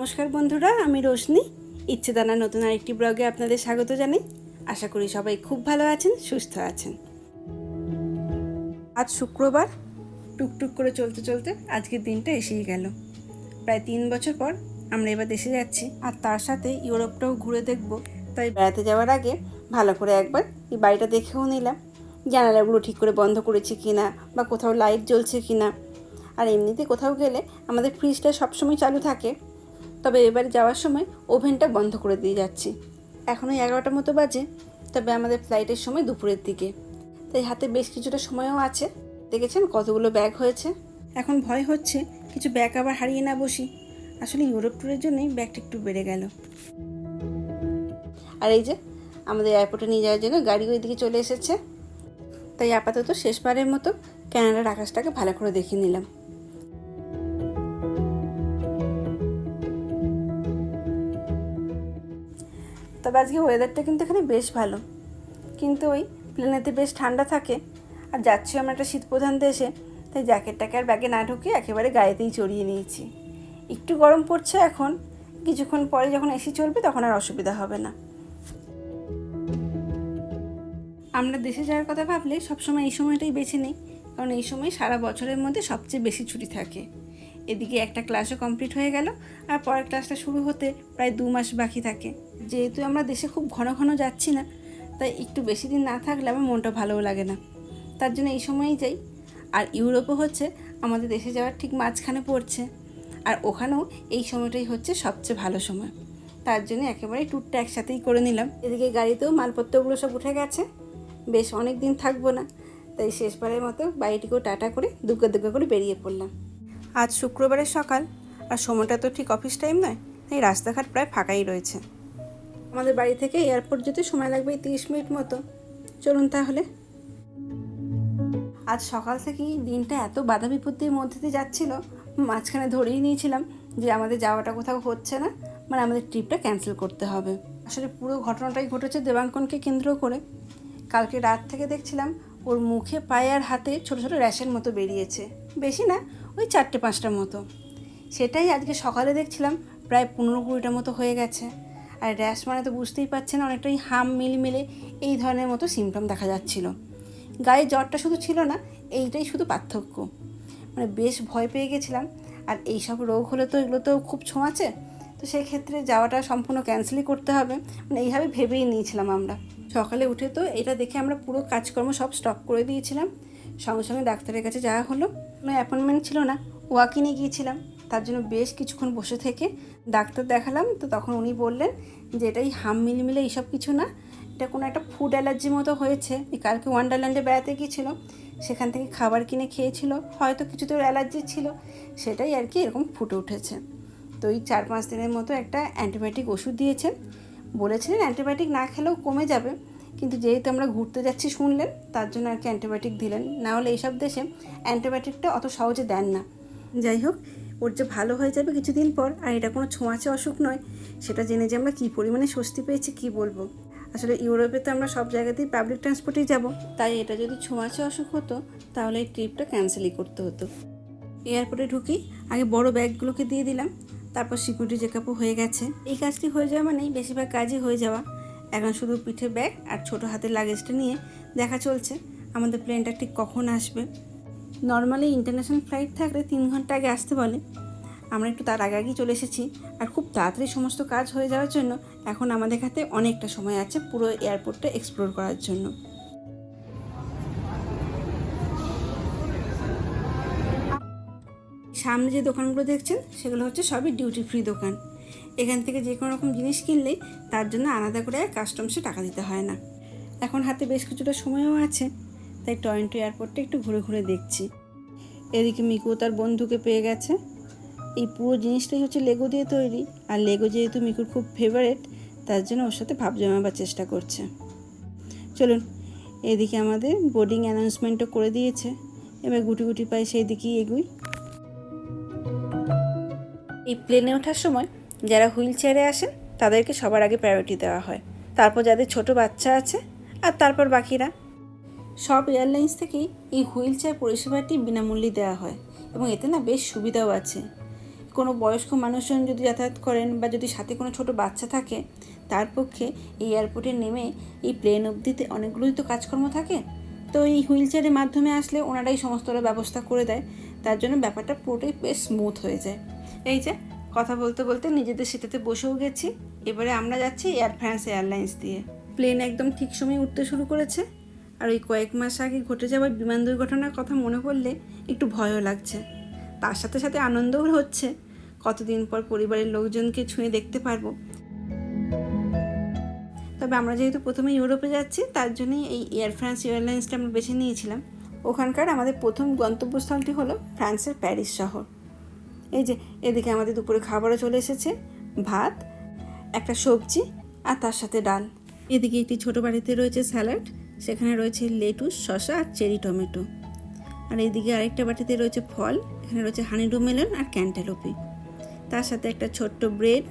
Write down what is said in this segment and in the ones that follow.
নমস্কার বন্ধুরা, আমি রোশনি। ইচ্ছে দানা নতুন আরেকটি ব্লগে আপনাদের স্বাগত জানাই। আশা করি সবাই খুব ভালো আছেন, সুস্থ আছেন। আজ শুক্রবার, টুকটুক করে চলতে চলতে আজকের দিনটা এসেই গেল। প্রায় তিন বছর পর আমরা এবার দেশে যাচ্ছি। আর তার সাথে ইউরোপটাও ঘুরে দেখব। তাই বেড়াতে যাওয়ার আগে ভালো করে একবার এই বাড়িটা দেখেও নিলাম। জানালাগুলো ঠিক করে বন্ধ করেছে কিনা বা কোথাও লাইট জ্বলছে কিনা। আর এমনিতে কোথাও গেলে আমাদের ফ্রিজটা সবসময় চালু থাকে। তবে এবার যাওয়ার সময় ওভেনটা বন্ধ করে দিয়ে যাচ্ছি। এখনও এগারোটার মতো বাজে, তবে আমাদের ফ্লাইটের সময় দুপুরের দিকে। তাই হাতে বেশ কিছুটা সময়ও আছে। দেখেছেন কতগুলো ব্যাগ হয়েছে? এখন ভয় হচ্ছে কিছু ব্যাগ আবার হারিয়ে না বসি। আসলে ইউরোপ ট্যুরের জন্যই ব্যাগটা একটু বেড়ে গেল। আর এই যে, আমাদের এয়ারপোর্টে নিয়ে যাওয়ার জন্য গাড়ি ওই দিকে চলে এসেছে। তাই আপাতত শেষবারের মতো ক্যানাডার আকাশটাকে ভালো করে দেখিয়ে নিলাম। তবে আজকে ওয়েদারটা কিন্তু এখানে বেশ ভালো। কিন্তু ওই প্লেনেতে বেশ ঠান্ডা থাকে। আর যাচ্ছি আমরা একটা শীতপ্রধান দেশে, তাই জ্যাকেটটাকে আর ব্যাগে না ঢুকে একেবারে গায়েতেই চড়িয়ে নিয়েছি। একটু গরম পড়ছে এখন, কিছুক্ষণ পরে যখন এসি চলবে তখন আর অসুবিধা হবে না। আমরা দেশে যাওয়ার কথা ভাবলে সবসময় এই সময়টাই বেছে নিই, কারণ এই সময় সারা বছরের মধ্যে সবচেয়ে বেশি ছুটি থাকে। এদিকে একটা ক্লাসও কমপ্লিট হয়ে গেল, আর পরের ক্লাসটা শুরু হতে প্রায় দু মাস বাকি থাকে। যেহেতু আমরা দেশে খুব ঘন ঘন যাচ্ছি না, তাই একটু বেশি দিন না থাকলে আমার মনটা ভালোও লাগে না। তার জন্য এই সময়ই যাই। আর ইউরোপও হচ্ছে, আমাদের দেশে যাওয়ার ঠিক মাঝখানে পড়ছে। আর ওখানেও এই সময়টাই হচ্ছে সবচেয়ে ভালো সময়। তার জন্য একেবারে ট্যুরটা একসাথেই করে নিলাম। এদিকে গাড়িতেও মালপত্রগুলো সব উঠে গেছে। বেশ অনেক দিন থাকব না, তাই শেষবারের মতো বাড়িটিকেও টাটা করে দুগ্গা দুগ্গা করে বেরিয়ে পড়লাম। আজ শুক্রবারের সকাল, আর সময়টা তো ঠিক অফিস টাইম নয় তাই রাস্তাঘাট প্রায় ফাঁকাই রয়েছে। আমাদের বাড়ি থেকে এয়ারপোর্ট যেতে সময় লাগবে তিরিশ মিনিট মতো। চলুন তাহলে। আজ সকাল থেকেই দিনটা এত বাধা বিপত্তির মধ্যে দিয়ে যাচ্ছিল, মাঝখানে ধরেই নিয়েছিলাম যে আমাদের যাওয়াটা কোথাও হচ্ছে না মানে আমাদের ট্রিপটা ক্যান্সেল করতে হবে। আসলে পুরো ঘটনাটাই ঘটেছে দেবাঙ্কনকে কেন্দ্র করে। কালকে রাত থেকে দেখছিলাম ওর মুখে পায়ে আর হাতে ছোটো ছোটো র্যাশের মতো বেরিয়েছে। বেশি না ওই চারটে পাঁচটার মতো। সেটাই আজকে সকালে দেখছিলাম, প্রায় পনেরো কুড়িটার মতো হয়ে গেছে। আর র্যাশ মানে তো বুঝতেই পারছেন, অনেকটাই হাম মিলমিলে এই ধরনের মতো সিমটম দেখা যাচ্ছিল। গায়ে জ্বরটা শুধু ছিল না, এইটাই শুধু পার্থক্য। মানে বেশ ভয় পেয়ে গেছিলাম, আর এইসব রোগ হলে তো এগুলো তো খুব ছোঁয়াচে। তো সেই ক্ষেত্রে যাওয়াটা সম্পূর্ণ ক্যান্সেলই করতে হবে। মানে এইভাবে ভেবেই নিয়েছিলাম আমরা। সকালে উঠে তো এটা দেখে আমরা পুরো কাজকর্ম সব স্টপ করে দিয়েছিলাম। সঙ্গে সঙ্গে ডাক্তারের কাছে যাওয়া হলো। কোনো অ্যাপয়েন্টমেন্ট ছিল না। ওয়াকিনে গিয়েছিলাম। তার জন্য বেশ কিছুক্ষণ বসে থেকে ডাক্তার দেখালাম। তো তখন উনি বললেন যে, এটাই হাম মিলমিলে এইসব কিছু না। এটা কোনো একটা ফুড অ্যালার্জি মতো হয়েছে। এই কালকে ওয়ান্ডারল্যান্ডে বেড়াতে গিয়েছিল। সেখান থেকে খাবার কিনে খেয়েছিল। হয়তো কিছু তো অ্যালার্জি ছিল। সেটাই আর কি এরকম ফুটে উঠেছে। তো এই চার পাঁচ দিনের মতো একটা অ্যান্টিবায়োটিক ওষুধ দিয়েছেন। বলেছিলেন অ্যান্টিবায়োটিক না খেলেও কমে যাবে। কিন্তু যেহেতু আমরা ঘুরতে যাচ্ছি শুনলেন, তার জন্য আর কি অ্যান্টিবায়োটিক দিলেন। না হলে এইসব দেশে অ্যান্টিবায়োটিকটা অত সহজে দেন না। যাই হোক, ওর যে ভালো হয়ে যাবে কিছুদিন পর, আর এটা কোনো ছোঁয়াচে অসুখ নয়, সেটা জেনে যে আমরা কী পরিমাণে স্বস্তি পেয়েছি কী বলব। আসলে ইউরোপে তো আমরা সব জায়গাতেই পাবলিক ট্রান্সপোর্টেই যাব। তাই এটা যদি ছোঁয়াচে অসুখ হতো, তাহলে এই ট্রিপটা ক্যান্সেলই করতে হতো। এয়ারপোর্টে ঢুকি, আগে বড় ব্যাগগুলোকে দিয়ে দিলাম, তারপর সিকিউরিটি চেকআপও হয়ে গেছে। এই কাজটি হয়ে যাওয়া মানেই বেশিরভাগ কাজই হয়ে যাওয়া। এখন শুধু পিঠে ব্যাগ আর ছোট হাতের লাগেজটা নিয়ে দেখা চলছে। আমাদের প্লেনটা ঠিক কখন আসবে? নর্মালি ইন্টারন্যাশনাল ফ্লাইট থাকলে তিন ঘণ্টা আগে আসতে বলে। আমরা একটু তার আগে আগেই চলে এসেছি আর খুব তাড়াতাড়ি সমস্ত কাজ হয়ে যাওয়ার জন্য এখন আমাদের হাতে অনেকটা সময় আছে পুরো এয়ারপোর্টটা এক্সপ্লোর করার জন্য। সামনে যে দোকানগুলো দেখছেন, সেগুলো হচ্ছে সবই ডিউটি ফ্রি দোকান। এখান থেকে যে কোনো রকম জিনিস কিনলেই তার জন্য আলাদা করে কাস্টমসে টাকা দিতে হয় না। এখন হাতে বেশ কিছুটা সময়ও আছে, তাই টরেন্টো এয়ারপোর্টটা একটু ঘুরে ঘুরে দেখছি। এদিকে মিকু তার বন্ধুকে পেয়ে গেছে। এই পুরো জিনিসটাই হচ্ছে লেগো দিয়ে তৈরি, আর লেগো যেহেতু মিকুর খুব ফেভারেট তার জন্য ওর সাথে ভাব জমাবার চেষ্টা করছে। চলুন, এদিকে আমাদের বোর্ডিং অ্যানাউন্সমেন্টও করে দিয়েছে। এবার গুটি গুটি পাই সেই দিকেই এগুই। এই প্লেনে ওঠার সময় যারা হুইল চেয়ারে আসেন, তাদেরকে সবার আগে প্রায়োরিটি দেওয়া হয়। তারপর যাদের ছোট বাচ্চা আছে আর তারপর বাকিরা। সব এয়ারলাইন্স থেকেই এই হুইল চেয়ার পরিষেবাটি বিনামূল্যে দেওয়া হয় এবং এতে না বেশ সুবিধাও আছে। কোনো বয়স্ক মানুষজন যদি যাতায়াত করেন বা যদি সাথে কোনো ছোট বাচ্চা থাকে, তার পক্ষে এই এয়ারপোর্টে নেমে এই প্লেন অবধিতে অনেকগুলোই তো কাজকর্ম থাকে। তো এই হুইল চেয়ারের মাধ্যমে আসলে ওনারাই সমস্তটা ব্যবস্থা করে দেয়। তার জন্য ব্যাপারটা পুরোটাই বেশ স্মুথ হয়ে যায়। এই যে কথা বলতে বলতে নিজেদের সেটাতে বসেও গেছি। এবারে আমরা যাচ্ছি এয়ার ফ্রান্স এয়ারলাইন্স দিয়ে। প্লেন একদম ঠিক সময় উঠতে শুরু করেছে। আর ওই কয়েক মাস আগে ঘটে যাওয়া বিমান দুর্ঘটনার কথা মনে পড়লে একটু ভয়ও লাগছে। তার সাথে সাথে আনন্দও হচ্ছে। কতদিন পর পরিবারের লোকজনকে ছুঁয়ে দেখতে পারব। তবে আমরা যেহেতু প্রথমে ইউরোপে যাচ্ছি, তার জন্যই এই এয়ার ফ্রান্স এয়ারলাইন্সটা আমরা বেছে নিয়েছিলাম। ওখানকার আমাদের প্রথম গন্তব্যস্থলটি হলো ফ্রান্সের প্যারিস শহর। এই যে, এদিকে আমাদের দুপুরে খাবারও চলে এসেছে, ভাত, একটা সবজি আর তার সাথে ডাল। এদিকে একটি ছোট বাড়িতে রয়েছে স্যালাড, সেখানে রয়েছে লেটুস, শসা আর চেরি টমেটো। আর এদিকে আরেকটা বাটিতে রয়েছে ফল, এখানে রয়েছে হানিডো মেলন আর ক্যান্টালোপি। তার সাথে একটা ছোট্ট ব্রেড,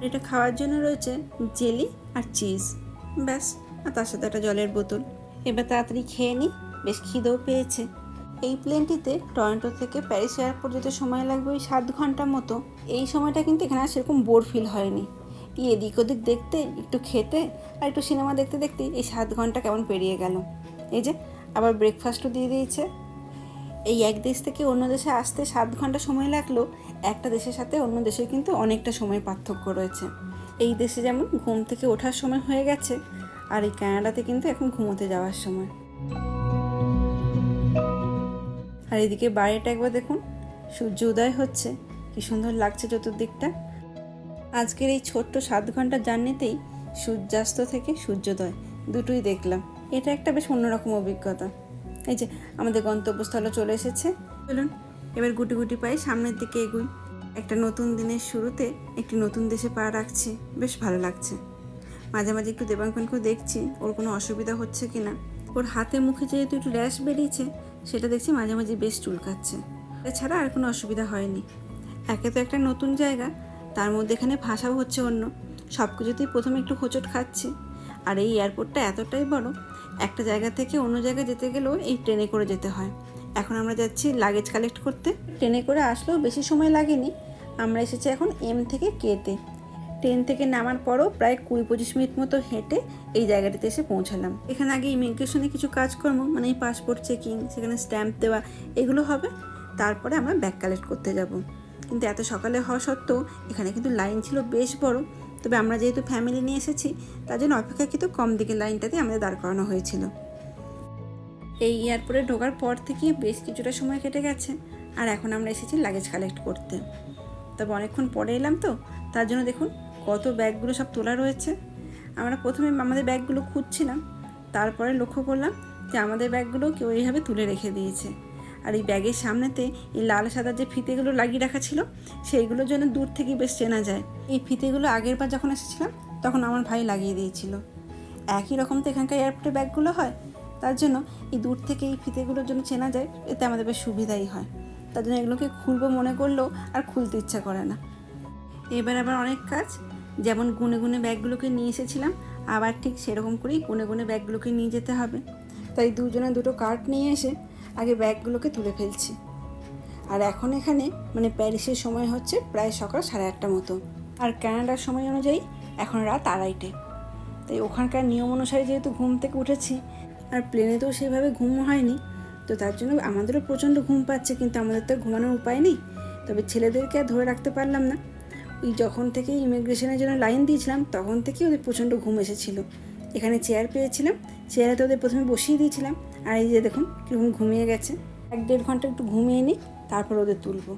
এটা খাওয়ার জন্য রয়েছে জেলি আর চিজ। ব্যাস, আর তার সাথে একটা জলের বোতল। এবার তাড়াতাড়ি খেয়ে নিই, বেশ খিদেও পেয়েছে। এই প্লেনটিতে টরন্টো থেকে প্যারিস এয়ারপোর্ট যেতে সময় লাগবে ওই সাত ঘণ্টা মতো। এই সময়টা কিন্তু এখানে সেরকম বোর ফিল হয়নি। এদিক ওদিক দেখতে, একটু খেতে আর একটু সিনেমা দেখতে দেখতে এই সাত ঘণ্টা কেমন পেরিয়ে গেল। এই যে, আবার ব্রেকফাস্টও দিয়ে দিয়েছে। এই এক দেশ থেকে অন্য দেশে আসতে সাত ঘণ্টা সময় লাগল, একটা দেশের সাথে অন্য দেশের কিন্তু অনেকটা সময় পার্থক্য রয়েছে। এই দেশে যেমন ঘুম থেকে ওঠার সময় হয়ে গেছে, আর এই কানাডাতে কিন্তু এখন ঘুমোতে যাওয়ার সময়। আর এদিকে বাইরেটা একবার দেখুন। সূর্য উদয় হচ্ছে। কি সুন্দর লাগছে চতুর্দিকটা। আজকের এই ছোট্ট সাত ঘণ্টা জার্নিতেই সূর্যাস্ত থেকে সূর্যোদয় দুটোই দেখলাম। এটা একটা বেশ অন্যরকম অভিজ্ঞতা। এই যে আমাদের গন্তব্যস্থলে চলে এসেছে। চলুন, এবার গুটি গুটি পাই সামনের দিকে এগুই। একটা নতুন দিনের শুরুতে একটি নতুন দেশে পা রাখছি। বেশ ভালো লাগছে। মাঝে মাঝে একটু দেবাঙ্কনকেও দেখছি। ওর কোনো অসুবিধা হচ্ছে কি না ওর হাতে মুখে যেহেতু একটু র্যাশ বেরিয়েছে সেটা দেখছি মাঝে মাঝে বেশ চুলকাচ্ছে। এছাড়া আর কোনো অসুবিধা হয়নি। একে তো একটা নতুন জায়গা, তার মধ্যে এখানে ভাষাও হচ্ছে অন্য। সব কিছুতেই প্রথমে একটু হোঁচট খাচ্ছি। আর এই এয়ারপোর্টটা এতটাই বড়, একটা জায়গা থেকে অন্য জায়গায় যেতে গেলেও এই ট্রেনে করে যেতে হয়। এখন আমরা যাচ্ছি লাগেজ কালেক্ট করতে। ট্রেনে করে আসলেও বেশি সময় লাগেনি। আমরা এসেছি এখন এম থেকে কেতে ট্রেন থেকে নামার পরও প্রায় কুড়ি পঁচিশ মিনিট মতো হেঁটে এই জায়গাটিতে এসে পৌঁছালাম। এখানে আগে ইমিগ্রেশনে কিছু কাজকর্ম মানে এই পাসপোর্ট চেকিং সেখানে স্ট্যাম্প দেওয়া, এগুলো হবে। তারপরে আমরা ব্যাগ কালেক্ট করতে যাব। কিন্তু এত সকালে হওয়া সত্ত্বেও এখানে কিন্তু লাইন ছিল বেশ বড়। তবে আমরা যেহেতু ফ্যামিলি নিয়ে এসেছি, তার জন্য অপেক্ষাকৃত কম দিকে লাইনটাতে আমাদের দাঁড় করানো হয়েছিল। এই এয়ারপোর্টে ঢোকার পর থেকে বেশ কিছুটা সময় কেটে গেছে, আর এখন আমরা এসেছি লাগেজ কালেক্ট করতে। তবে অনেকক্ষণ পরে এলাম তো, তার জন্য দেখুন কত ব্যাগগুলো সব তোলা রয়েছে। আমরা প্রথমে আমাদের ব্যাগগুলো খুঁজছিলাম, তারপরে লক্ষ্য করলাম যে আমাদের ব্যাগগুলো কেউ এইভাবে তুলে রেখে দিয়েছে। আর এই ব্যাগের সামনেতে এই লাল সাদা যে ফিতেগুলো লাগিয়ে রাখা ছিল, সেইগুলোর জন্য দূর থেকে বেশ চেনা যায়। এই ফিতেগুলো আগের বার যখন এসেছিলাম, তখন আমার ভাই লাগিয়ে দিয়েছিল। একই রকম তো এখানকার এয়ারপোর্টে ব্যাগগুলো হয়, তার জন্য এই দূর থেকে এই ফিতেগুলোর জন্য চেনা যায়, এতে আমাদের বেশ সুবিধাই হয়। তার জন্য এগুলোকে খুলবো মনে করলেও আর খুলতে ইচ্ছা করে না। এবার আবার অনেক কাজ যেমন গুনে গুনে ব্যাগগুলোকে নিয়ে এসেছিলাম, আবার ঠিক সেরকম করেই গুনে গুনে ব্যাগগুলোকে নিয়ে যেতে হবে। তাই দুজনে দুটো কার্ট নিয়ে এসে আগে ব্যাগগুলোকে তুলে ফেলছি। আর এখন এখানে মানে প্যারিসের সময় হচ্ছে প্রায় সকাল সাড়ে আটটা মতো। আর ক্যানাডার সময় অনুযায়ী এখন রাত আড়াইটে। তাই ওখানকার নিয়ম অনুসারে যেহেতু ঘুম থেকে উঠেছি, আর প্লেনে তো সেভাবে ঘুম হয়নি, তো তার জন্য আমাদেরও প্রচণ্ড ঘুম পাচ্ছে, কিন্তু আমাদের তো ঘুমানোর উপায় নেই। তবে ছেলেদেরকে আর ধরে রাখতে পারলাম না। যখন থেকে ইমিগ্রেশনের জন্য লাইন দিয়েছিলাম, তখন থেকেই ওদের প্রচণ্ড ঘুম এসেছিল। এখানে চেয়ার পেয়েছিলাম চেয়ারে তো ওদের প্রথমে বসিয়ে দিয়েছিলাম, আর এই যে দেখুন কীরকম ঘুমিয়ে গেছে। এক দেড় ঘণ্টা একটু ঘুমিয়ে নিই, তারপর ওদের তুলবো।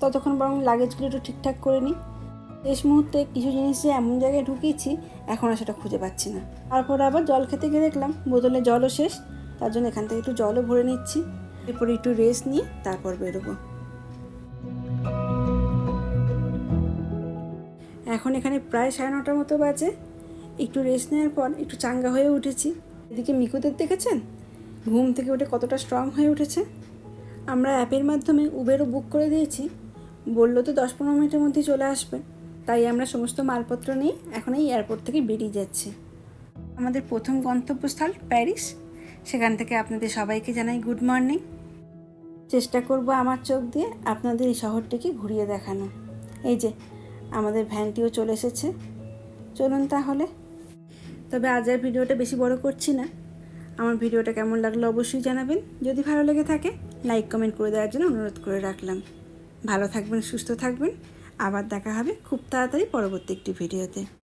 ততক্ষণ বরং লাগেজগুলো একটু ঠিকঠাক করে নিই। শেষ মুহূর্তে কিছু জিনিস যে এমন জায়গায় ঢুকিয়েছি এখন আর সেটা খুঁজে পাচ্ছি না। তারপর আবার জল খেতে গিয়ে দেখলাম, বোতলে জলও শেষ, তার জন্য এখান থেকে একটু জলও ভরে নিচ্ছি। এরপরে একটু রেস্ট নিয়ে তারপর বেরোবো। এখন এখানে প্রায় সাড়ে নটার মতো বাজে। একটু রেস্ট নেওয়ার পর একটু চাঙ্গা হয়ে উঠেছি। এদিকে মিকুদের দেখেছেন? ঘুম থেকে উঠে কতটা স্ট্রং হয়ে উঠেছে। আমরা অ্যাপের মাধ্যমে উবেরও বুক করে দিয়েছি। বলল তো দশ পনেরো মিনিটের মধ্যে চলে আসবে। তাই আমরা সমস্ত মালপত্র নিয়ে এখন এই এয়ারপোর্ট থেকে বেরিয়ে যাচ্ছি। আমাদের প্রথম গন্তব্যস্থল প্যারিস। সেখান থেকে আপনাদের সবাইকে জানাই গুড মর্নিং চেষ্টা করব আমার চোখ দিয়ে আপনাদের এই শহরটিকে ঘুরিয়ে দেখানো এই যে আমাদের ভ্যানটিও চলে এসেছে। চলুন তাহলে। তবে আজ আর ভিডিওটা বেশি বড় করছি না। আমার ভিডিওটা কেমন লাগল অবশ্যই জানাবেন। যদি ভালো লেগে থাকে, লাইক, কমেন্ট করে দেওয়ার জন্য অনুরোধ করে রাখলাম। ভালো থাকবেন, সুস্থ থাকবেন। আবার দেখা হবে খুব তাড়াতাড়ি পরবর্তী একটি ভিডিওতে।